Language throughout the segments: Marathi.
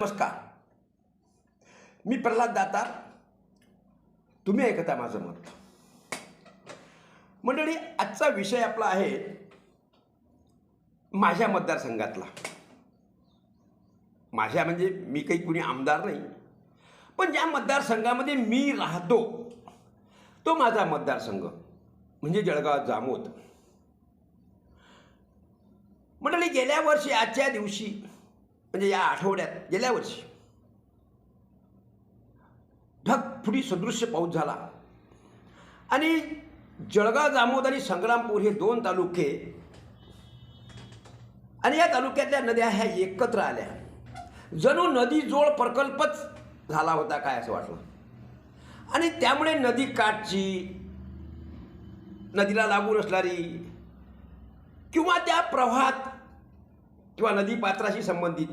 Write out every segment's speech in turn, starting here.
नमस्कार. मी प्रल्हाद दातार. तुम्ही ऐकता माझं मत. मंडळी आजचा विषय आपला आहे माझ्या मतदारसंघातला. माझ्या म्हणजे मी काही कुणी आमदार नाही. पण ज्या मतदारसंघामध्ये मी राहतो तो माझा मतदारसंघ म्हणजे जळगाव जामोद. मंडळी गेल्या वर्षी आजच्या दिवशी म्हणजे या आठवड्यात गेल्या वर्षी ढगफुटी सदृश्य पाऊस झाला आणि जळगाव जामोद आणि संग्रामपूर हे दोन तालुके आणि या तालुक्यातल्या नद्या ह्या एकत्र आल्या जणू नदी जोड प्रकल्पच झाला होता काय असं वाटलं आणि त्यामुळे नदी काठची नदीला लागून असणारी किंवा त्या प्रवाहात किंवा नदीपात्राशी संबंधित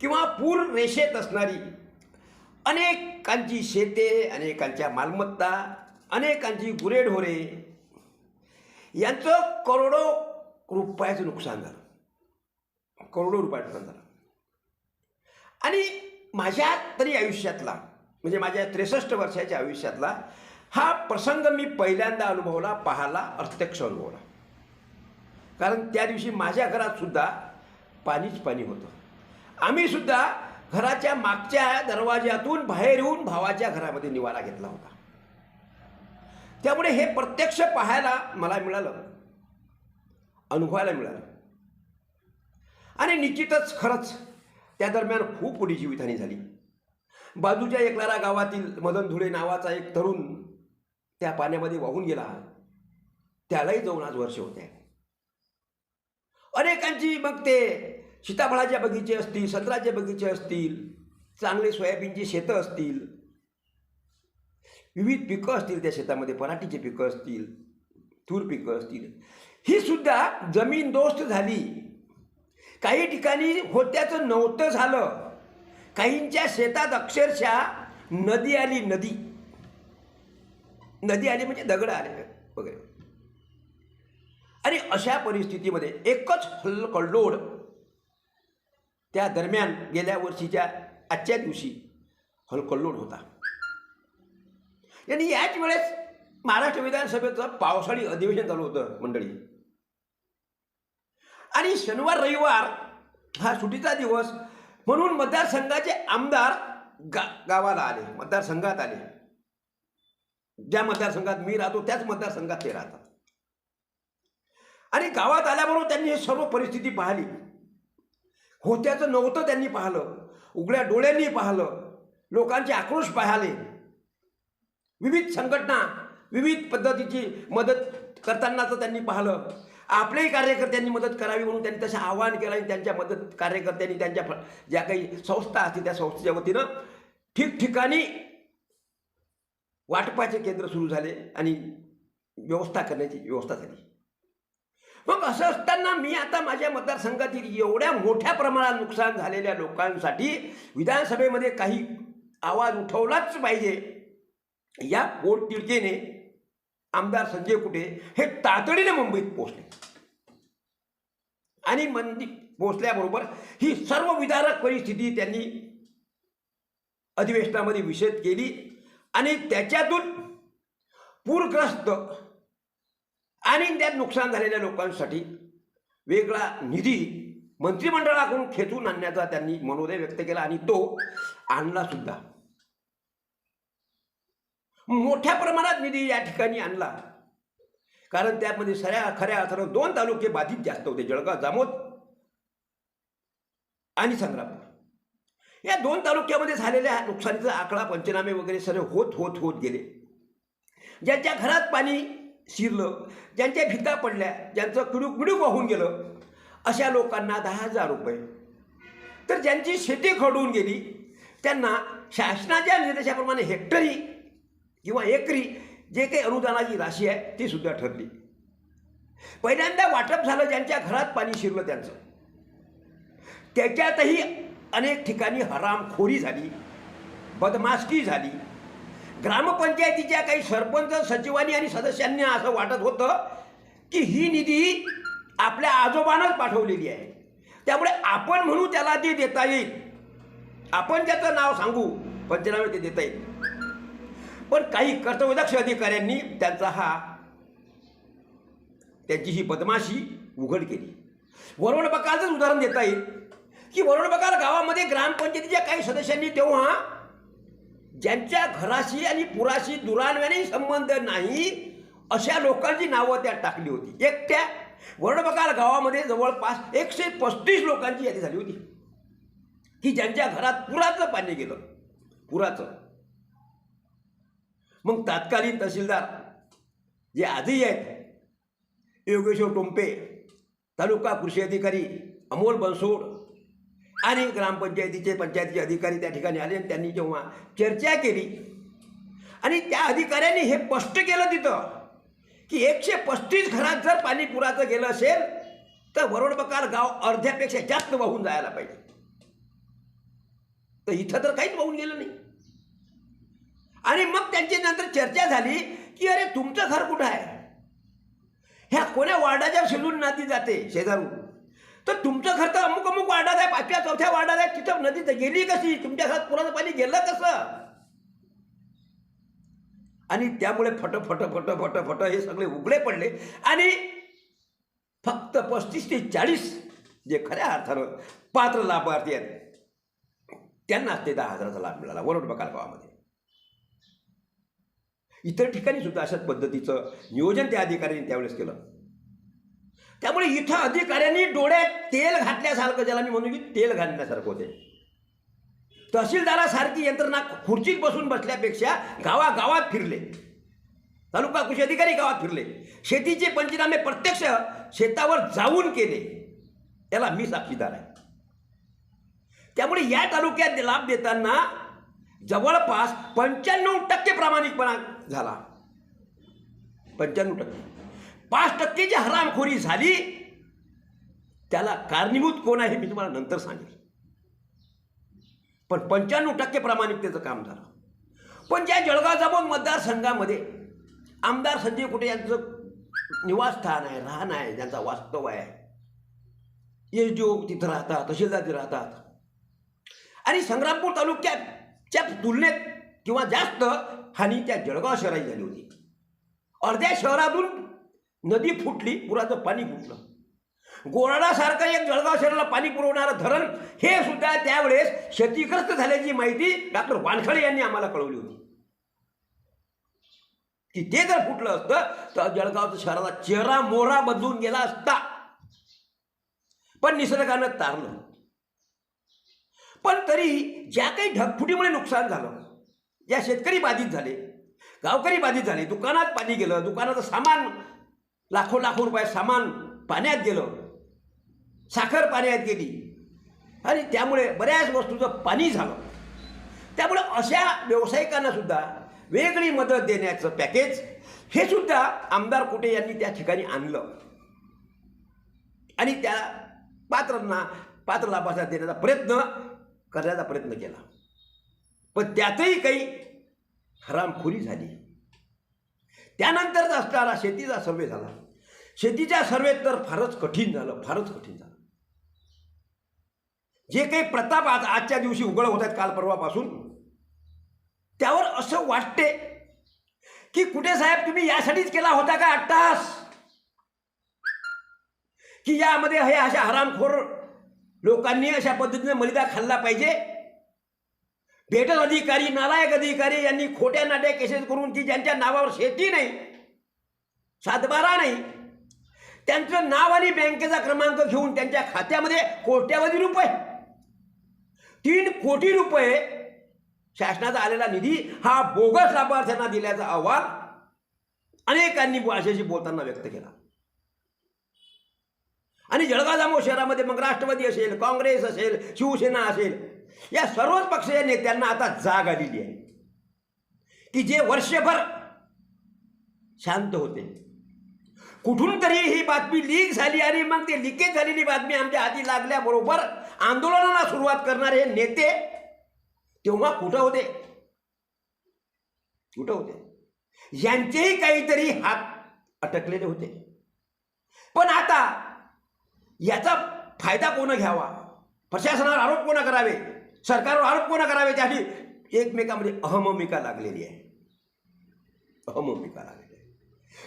किंवा पूर रेषेत असणारी अनेकांची शेते अनेकांच्या मालमत्ता अनेकांची गुरेढोरे यांचं करोडो रुपयाचं नुकसान झालं. करोडो रुपयाचं नुकसान झालं. आणि माझ्या तरी आयुष्यातला म्हणजे माझ्या त्रेसष्ट वर्षाच्या आयुष्यातला हा प्रसंग मी पहिल्यांदा अनुभवला पाहाला प्रत्यक्ष अनुभवला. कारण त्या दिवशी माझ्या घरात सुद्धा पाणीच पाणी होतं. आम्ही सुद्धा घराच्या मागच्या दरवाज्यातून बाहेर येऊन भावाच्या घरामध्ये निवारा घेतला होता. त्यामुळे हे प्रत्यक्ष पाहायला मला मिळालं. अनुभवायला मिळालं. आणि निश्चितच खरंच त्या दरम्यान खूप मोठी जीवितहानी झाली. बाजूच्या एकलारा गावातील मदन धुळे नावाचा एक तरुण त्या पाण्यामध्ये वाहून गेला. त्यालाही जाऊन आज वर्ष होते अनेकांची मग ते सीताफळाचे बगीचे असतील संत्राचे बगीचे असतील चांगले सोयाबीनची शेतं असतील विविध पिकं असतील त्या शेतामध्ये पराठीचे पिकं असतील तूर पिकं असतील. ही सुद्धा जमीन दोस्त झाली. काही ठिकाणी होत्याचं नव्हतं झालं. काहींच्या शेतात अक्षरशः नदी आली नदी. नदी आली म्हणजे दगड आले वगैरे. आणि अशा परिस्थितीमध्ये एकच हल्लकल्लोड त्या दरम्यान गेल्या वर्षीच्या आजच्या दिवशी हलकल्लोड होता. यांनी याच वेळेस महाराष्ट्र विधानसभेचं पावसाळी अधिवेशन चालू होतं मंडळी. आणि शनिवार रविवार हा सुटीचा दिवस म्हणून मतदारसंघाचे आमदार गा गावाला आले मतदारसंघात आले. ज्या मतदारसंघात मी राहतो त्याच मतदारसंघात ते राहतात. आणि गावात आल्याबरोबर त्यांनी हे सर्व परिस्थिती पाहिली. होत्याचं नव्हतं त्यांनी पाहिलं. उघड्या डोळ्यांनी पाहिलं. लोकांचे आक्रोश पाहिले. विविध संघटना विविध पद्धतीची मदत करतानाचं त्यांनी पाहिलं. आपल्याही कार्यकर्त्यांनी मदत करावी म्हणून त्यांनी तसं आवाहन केलं आणि त्यांच्या मदत कार्यकर्त्यांनी त्यांच्या ज्या काही संस्था असतील त्या संस्थेच्या वतीनं ठिकठिकाणी वाटपाचे केंद्र सुरू झाले आणि व्यवस्था करण्याची व्यवस्था झाली. मग असं असताना मी आता माझ्या मतदारसंघातील एवढ्या मोठ्या प्रमाणात नुकसान झालेल्या लोकांसाठी विधानसभेमध्ये काही आवाज उठवलाच पाहिजे. या पोटतिडकीने आमदार संजय कुटे हे तातडीने मुंबईत पोहोचले. आणि मंदी पोहोचल्याबरोबर ही सर्व विदारक परिस्थिती त्यांनी अधिवेशनामध्ये विषद केली आणि त्याच्यातून पूरग्रस्त आणि त्यात नुकसान झालेल्या लोकांसाठी वेगळा निधी मंत्रिमंडळाकडून खेचून आणण्याचा त्यांनी मनोदय व्यक्त केला आणि तो आणला सुद्धा. मोठ्या प्रमाणात निधी या ठिकाणी आणला. कारण त्यामध्ये सऱ्या खऱ्या अर्थानं दोन तालुके बाधित जास्त होते जळगाव जामोद आणि संग्रामपूर. या दोन तालुक्यामध्ये झालेल्या नुकसानीचा आकडा पंचनामे वगैरे सर्व होत होत होत गेले. ज्यांच्या घरात पाणी शिरलं. ज्यांच्या भिता पडल्या ज्यांचं किडूक किडूक वाहून गेलं अशा लोकांना दहा हजार रुपये. तर ज्यांची शेती खडून गेली त्यांना शासनाच्या निर्देशाप्रमाणे हेक्टरी किंवा एकरी जे काही अनुदानाची राशी आहे ती सुद्धा ठरली. पहिल्यांदा वाटप झालं ज्यांच्या घरात पाणी शिरलं त्यांचं. त्याच्यातही अनेक ठिकाणी हरामखोरी झाली बदमाशकी झाली. ग्रामपंचायतीच्या काही सरपंच सचिवांनी आणि सदस्यांनी असं वाटत होतं की ही निधी आपल्या आजोबानंच पाठवलेली आहे. त्यामुळे आपण म्हणू त्याला ती देता येईल. आपण त्याचं नाव सांगू पंचनामे ते देता येईल. पण काही कर्तव्यदक्ष अधिकाऱ्यांनी त्यांचा हा त्यांची ही बदमाशी उघड केली. वरुण बकालचंच उदाहरण देता येईल. की वरुण बकाल गावामध्ये ग्रामपंचायतीच्या काही सदस्यांनी तेव्हा ज्यांच्या घराशी आणि पुराशी दुरान्याने संबंध नाही अशा लोकांची नावं त्यात टाकली होती. एकट्या वर्णबकाल गावामध्ये जवळपास एकशे पस्तीस लोकांची यादी झाली होती. की ज्यांच्या घरात पुराचं पाणी गेलं. पुराचं. मग तात्कालीन तहसीलदार जे आजही आहेत योगेश्वर टोंपे तालुका कृषी अधिकारी अमोल बनसोड आणि ग्रामपंचायतीचे पंचायतीचे अधिकारी त्या ठिकाणी आले आणि त्यांनी जेव्हा चर्चा केली आणि त्या अधिकाऱ्यांनी हे स्पष्ट केलं तिथं की एकशे पस्तीस घरात जर पाणी पुराचं गेलं असेल तर वरोडबकार गाव अर्ध्यापेक्षा जास्त वाहून जायला पाहिजे. तर इथं तर काहीच वाहून गेलं नाही. आणि मग त्यांची नंतर चर्चा झाली की अरे तुमचं घर कुठं आहे? ह्या कोण्या वार्डाच्या शिलून नाती जाते शेजारून? तर तुमचं घर तर अमुक अमुक वार्डात आहे पाचव्या चौथ्या वार्डात आहे तिथं नदी गेली कशी? तुमच्या घरात पुराचं पाणी गेलं कसं? आणि त्यामुळे फट फट फट फट फट हे सगळे उघडे पडले. आणि फक्त पस्तीस ते चाळीस जे खऱ्या अर्थानं पात्र लाभार्थी आहेत त्यांनाच ते दहा हजाराचा लाभ मिळाला वरोड बकाल गावामध्ये इतर ठिकाणी सुद्धा अशाच पद्धतीचं नियोजन त्या अधिकाऱ्यांनी त्यावेळेस केलं. त्यामुळे इथं अधिकाऱ्यांनी डोळ्यात तेल घातल्यासारखं ज्याला मी म्हणू की तेल घालण्यासारखं होते तहसीलदारासारखी यंत्रणा खुर्चीत बसून बसल्यापेक्षा गावागावात फिरले. तालुका कृषी अधिकारी गावात फिरले. शेतीचे पंचनामे प्रत्यक्ष शेतावर जाऊन केले. त्याला मी साक्षीदार आहे. त्यामुळे या तालुक्यात लाभ देताना जवळपास पंच्याण्णव टक्के प्रामाणिकपणा झाला. पंच्याण्णव टक्के. पाच टक्केची हरामखोरी झाली त्याला कारणीभूत कोण आहे हे मी तुम्हाला नंतर सांगेल. पण पंच्याण्णव टक्के प्रामाणिकतेचं काम झालं. पण ज्या जळगाव जामोद मतदारसंघामध्ये आमदार संजय कुटे यांचं निवासस्थान आहे राहणं आहे ज्यांचा वास्तव आहे एस डी ओ तिथं राहतात तहसीलदार तिथं राहतात. आणि संग्रामपूर तालुक्याच्या तुलनेत किंवा जास्त हानी त्या जळगाव शहराची झाली होती. अर्ध्या शहरातून नदी फुटली पुराचं पाणी फुटलं. गोरडासारखं एक जळगाव शहराला पाणी पुरवणारं धरण हे सुद्धा त्यावेळेस क्षतिग्रस्त झाल्याची माहिती डॉक्टर वानखळे यांनी आम्हाला कळवली होती. की ते जर फुटलं असतं तर जळगावचं शहराचा चेहरा मोहरा बदलून गेला असता. पण निसर्गानं तारलं. पण तरी ज्या काही ढगफुटीमुळे नुकसान झालं ज्या शेतकरी बाधित झाले गावकरी बाधित झाले दुकानात पाणी गेलं दुकानाचं सामान लाखो लाखो रुपये सामान पाण्यात गेलं. साखर पाण्यात गेली. आणि त्यामुळे बऱ्याच वस्तूचं पाणी झालं. त्यामुळे अशा व्यावसायिकांना सुद्धा वेगळी मदत देण्याचं पॅकेज हे सुद्धा आमदार कुटे यांनी त्या ठिकाणी आणलं. आणि त्या पात्रांना पात्र लाभार्थ्यांना देण्याचा प्रयत्न करण्याचा प्रयत्न केला. पण त्यातही काही हरामखोरी झाली. त्यानंतरच असणारा शेतीचा सर्वे झाला. शेतीच्या सर्वेत तर फारच कठीण झालं फारच कठीण झालं. जे काही प्रताप आज आजच्या दिवशी उघड होत आहेत काल परवापासून त्यावर असं वाटते की कुठे साहेब तुम्ही यासाठीच केला होता का आत्तास की यामध्ये हे अशा हरामखोर लोकांनी अशा पद्धतीने मलिदा खाल्ला पाहिजे? भेटल अधिकारी नालायक अधिकारी यांनी खोट्या नाट्या केसेस करून की ज्यांच्या नावावर शेती नाही सातबारा नाही त्यांचं नाव आणि बँकेचा क्रमांक घेऊन त्यांच्या खात्यामध्ये कोट्यावधी रुपये. तीन कोटी रुपये शासनाचा आलेला निधी हा बोगस लाभार्थ्यांना दिल्याचा अहवाल अनेकांनी भाषेशी बोलताना व्यक्त केला. आणि जळगाव जामो शहरामध्ये मग राष्ट्रवादी असेल काँग्रेस असेल शिवसेना असेल या सर्वच पक्षीय नेत्यांना आता जाग आलेली आहे. की जे वर्षभर शांत होते. कुठून तरी ही बातमी लीक झाली आणि मग ते लिकेज झालेली बातमी आमच्या हाती लागल्याबरोबर आंदोलनाला सुरुवात करणारे हे नेते तेव्हा कुठं होते? कुठं होते? यांचेही काहीतरी हात अटकलेले होते. पण आता याचा फायदा कोण घ्यावा? प्रशासनावर आरोप कोणा करावे? सरकारवर आरोप कोणा करावे? त्यासाठी एकमेकामध्ये अहममिका लागलेली आहे. अहममिका लागलेली आहे.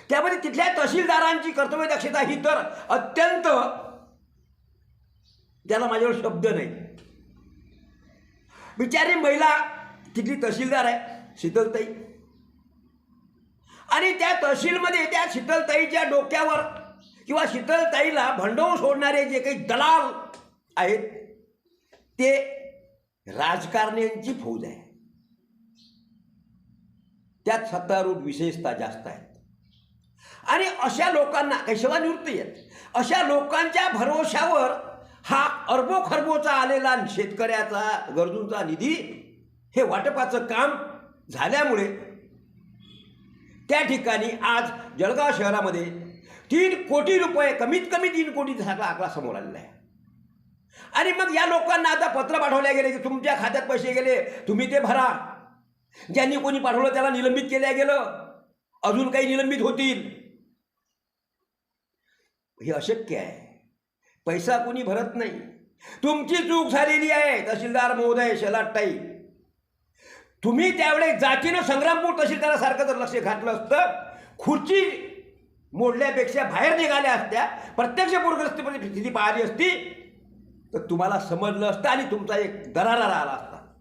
त्यामध्ये तिथल्या तहसीलदारांची कर्तव्य दक्षता ही तर अत्यंत त्याला माझ्यावर शब्द नाही. बिचारी महिला तिथली तहसीलदार आहे शीतलताई. आणि त्या तहसीलमध्ये त्या शीतलताईच्या डोक्यावर किंवा शीतलताईला भंडवून सोडणारे जे काही दलाल आहेत ते राजकारण्यांची फौज आहे. त्यात सत्तारूढ विशेषता जास्त आहेत आणि अशा लोकांना काही सेवानिवृत्ती आहेत अशा लोकांच्या भरोशावर हा अर्बो खरबोचा आलेला शेतकऱ्याचा गरजूंचा निधी हे वाटपाचं काम झाल्यामुळे त्या ठिकाणी आज जळगाव शहरामध्ये तीन कोटी रुपये कमीत कमी तीन कोटीचा सगळा आकडा समोर आलेला आहे. आणि मग या लोकांना आता पत्र पाठवले गेले की तुमच्या खात्यात पैसे गेले तुम्ही ते भरा. ज्यांनी कोणी पाठवलं त्याला निलंबित केलं गेलं. अजून काही निलंबित होतील. हे अशक्य आहे. पैसा कोणी भरत नाही. तुमची चूक झालेली आहे तहसीलदार महोदय शेलाटाई तुम्ही त्यावेळेस जातीनं संग्रामपूर तहसीलदारासारखं जर लक्ष घातलं असतं खुर्ची मोडल्यापेक्षा बाहेर निघाल्या असत्या प्रत्यक्ष पूरग्रस्त स्थिती पाहिली असती तर तुम्हाला समजलं असतं आणि तुमचा एक दरारा राहिला असता.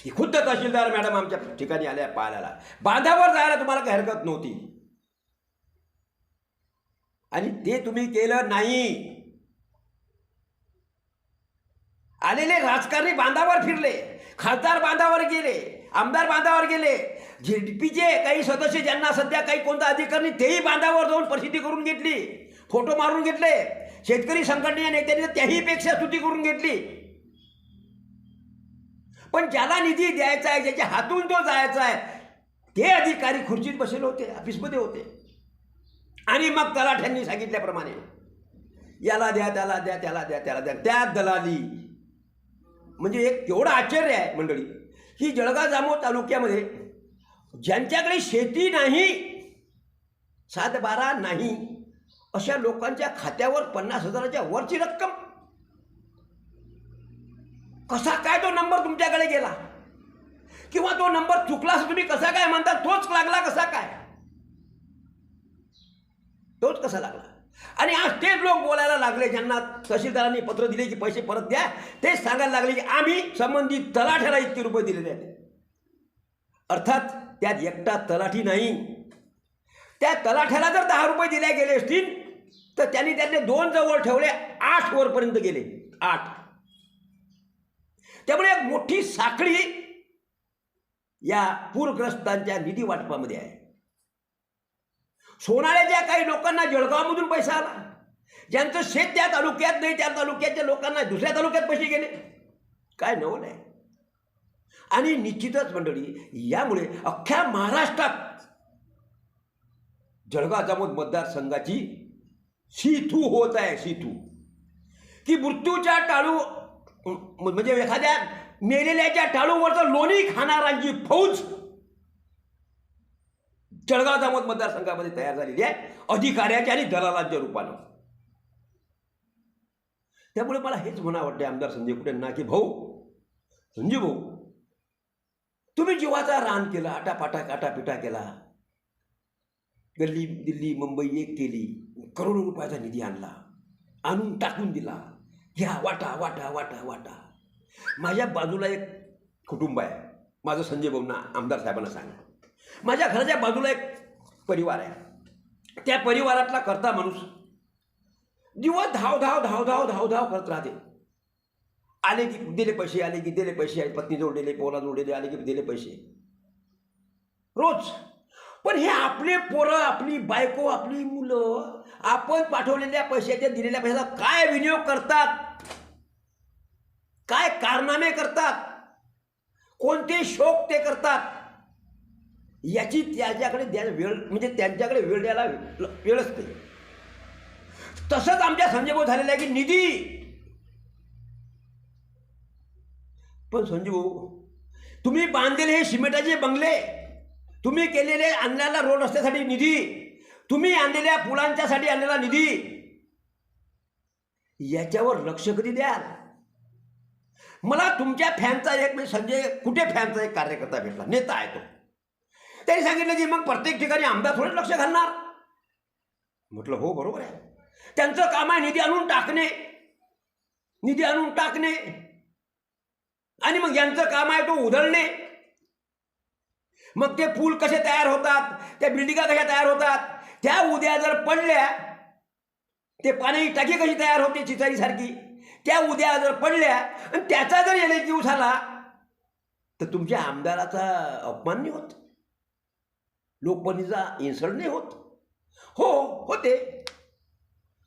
ही खुद्द तहसीलदार मॅडम आमच्या ठिकाणी आल्या पाहायला. बांधावर जायला तुम्हाला काही हरकत नव्हती. आणि ते तुम्ही केलं नाही. आलेले राजकारणी बांधावर फिरले खासदार बांधावर गेले आमदार बांधावर गेले. झेडपीचे काही सदस्य ज्यांना सध्या काही कोणता अधिकारी तेही बांधावर जाऊन प्रसिद्धी करून घेतली. फोटो मारून घेतले. शेतकरी संघटनेच्या नेत्यांनी त्याही पेक्षा स्तुती करून घेतली. पण ज्याला निधी द्यायचा आहे ज्याच्या हातून तो जायचा आहे ते अधिकारी खुर्चीत बसले होते ऑफिसमध्ये होते. आणि मग तलाठ्यांनी सांगितल्याप्रमाणे याला द्या त्याला द्या त्याला द्या त्याला द्या. त्या दलाली. म्हणजे एक केवढं आश्चर्य आहे मंडळी. की जळगाव जामोद तालुक्यामध्ये ज्यांच्याकडे शेती नाही सात बारा नाही अशा लोकांच्या खात्यावर पन्नास हजाराच्या वरची रक्कम. कसा काय तो नंबर तुमच्याकडे गेला? किंवा तो नंबर चुकला असं तुम्ही कसा काय म्हणता तोच लागला कसा काय? तोच कसा लागला? आणि आज तेच लोक बोलायला लागले ज्यांना तहसीलदारांनी पत्र दिले की पैसे परत द्या. तेच सांगायला लागले की आम्ही संबंधित तलाठ्याला इतके रुपये दिलेले आहेत. अर्थात त्यात एकटा तलाठी नाही. त्या तलाठ्याला जर दहा रुपये दिले गेले असतील तर त्यांनी त्यातले दोन जवळ ठेवले आठ वरपर्यंत गेले. आठ. त्यामुळे एक मोठी साखळी या पूरग्रस्तांच्या निधी वाटपामध्ये आहे. सोनाळ्याच्या काही लोकांना जळगावमधून पैसा आला ज्यांचं शेत त्या तालुक्यात नाही त्या तालुक्याच्या लोकांना दुसऱ्या तालुक्यात पैसे गेले. काय नवल आहे? आणि निश्चितच मंडळी यामुळे अख्ख्या महाराष्ट्रात जळगाव जामोद मतदारसंघाची सीथू होत आहे सीथू की मृत्यूच्या टाळू म्हणजे एखाद्या मेलेल्याच्या टाळूवरचं लोणी खाणारांची फौज जळगाव जामोद मतदारसंघामध्ये तयार झालेली आहे अधिकाऱ्याच्या आणि दलालांच्या रूपानं. त्यामुळे मला हेच म्हणा वाटते आमदार संजय ना की भाऊ संजय भाऊ तुम्ही जीवाचा रान केला आटापाटा काटापिटा केला. गल्ली दिल्ली मुंबई एक केली. करोडो रुपयाचा निधी आणला. आणून टाकून दिला. घ्या वाटा वाटा वाटा वाटा. माझ्या बाजूला एक कुटुंब आहे. माझं संजय भाऊंना आमदार साहेबांना सांगा. माझ्या घराच्या बाजूला एक परिवार आहे. त्या परिवारातला करता माणूस दिवस धाव धाव धाव धाव धाव धाव करत राहते. आले की दिले पैसे आले की दिले पैसे. आले पत्नी जोडलेले दिले पोरा आले की दिले पैसे. रोज पण हे आपले पोरं आपली बायको आपली मुलं आपण पाठवलेल्या पैशाच्या दिलेल्या पैशाचा काय विनियोग करतात? काय कारनामे करतात? कोणते शोक ते करतात? याची त्याच्याकडे द्या वेळ म्हणजे त्यांच्याकडे वेळ द्यायला वेळच नाही. तसंच आमच्या संजय भाऊ आहे की निधी. पण संजय भाऊ तुम्ही बांधलेले हे सिमेंटाचे बंगले तुम्ही केलेले आणलेला रोड रस्त्यासाठी निधी तुम्ही आणलेल्या पुलांच्यासाठी आणलेला निधी याच्यावर लक्ष कधी द्याल? मला तुमच्या फॅनचा एक म्हणजे संजय कुठे फॅनचा एक कार्यकर्ता भेटला? नेता आहे तो. त्यांनी सांगितलं की मग प्रत्येक ठिकाणी आमदार थोडे लक्ष घालणार. म्हटलं हो बरोबर आहे. त्यांचं काम आहे निधी आणून टाकणे. निधी आणून टाकणे. आणि मग यांचं काम आहे तो उधळणे. मग ते पूल कसे तयार होतात? त्या बिल्डिंगा कशा तयार होतात? त्या उद्या जर पडल्या ते पाणी टाकी कशी तयार होते चिचारीसारखी त्या उद्या जर पडल्या आणि त्याचा जर एल जीव झाला तर तुमच्या आमदाराचा अपमान नाही होत. लोकपणीचा इन्सल्ट नाही होत. हो होते.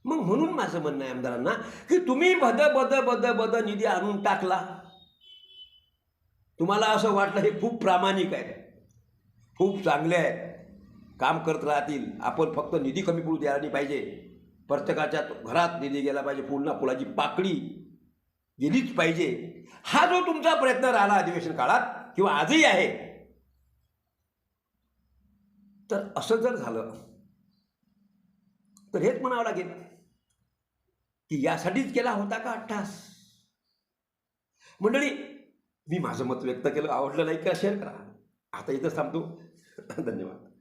मग म्हणून माझं म्हणणं आहे आमदारांना की तुम्ही बद बद बद बद निधी आणून टाकला. तुम्हाला असं वाटलं हे खूप प्रामाणिक आहे. खूप चांगले आहेत काम करत राहतील. आपण फक्त निधी कमी पडू द्यायला नाही पाहिजे. प्रत्येकाच्या घरात निधी गेला पाहिजे. पुन्हा फुलाची पाकळी गेलीच पाहिजे. हा जो तुमचा प्रयत्न राहिला अधिवेशन काळात किंवा आजही आहे. तर असं जर झालं तर हेच म्हणावं लागेल की यासाठीच केला होता का अठ्ठास मंडळी मी माझं मत व्यक्त केलं. आवडलं नाही का? शेअर करा. आता इथं थांबतो. 等你们？